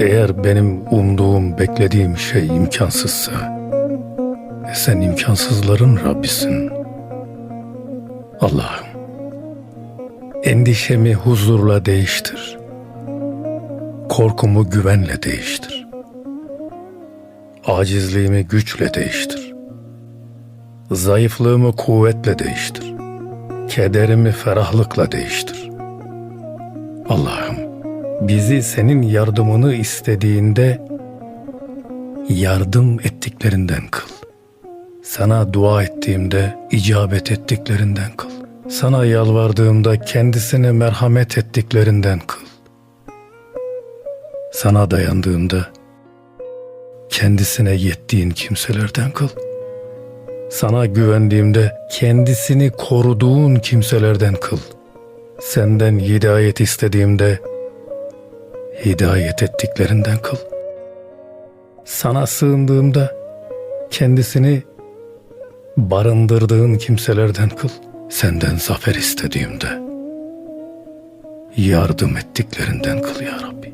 Eğer benim umduğum, beklediğim şey imkansızsa, e sen imkansızların Rabbisin. Allah'ım, endişemi huzurla değiştir. Korkumu güvenle değiştir. Acizliğimi güçle değiştir. Zayıflığımı kuvvetle değiştir. Kederimi ferahlıkla değiştir. Allah'ım, bizi senin yardımını istediğinde yardım ettiklerinden kıl. Sana dua ettiğimde icabet ettiklerinden kıl. Sana yalvardığımda kendisine merhamet ettiklerinden kıl. Sana dayandığımda kendisine yettiğin kimselerden kıl. Sana güvendiğimde kendisini koruduğun kimselerden kıl. Senden hidayet istediğimde hidayet ettiklerinden kıl. Sana sığındığımda kendisini barındırdığın kimselerden kıl. Senden zafer istediğimde yardım ettiklerinden kıl ya Rabbi.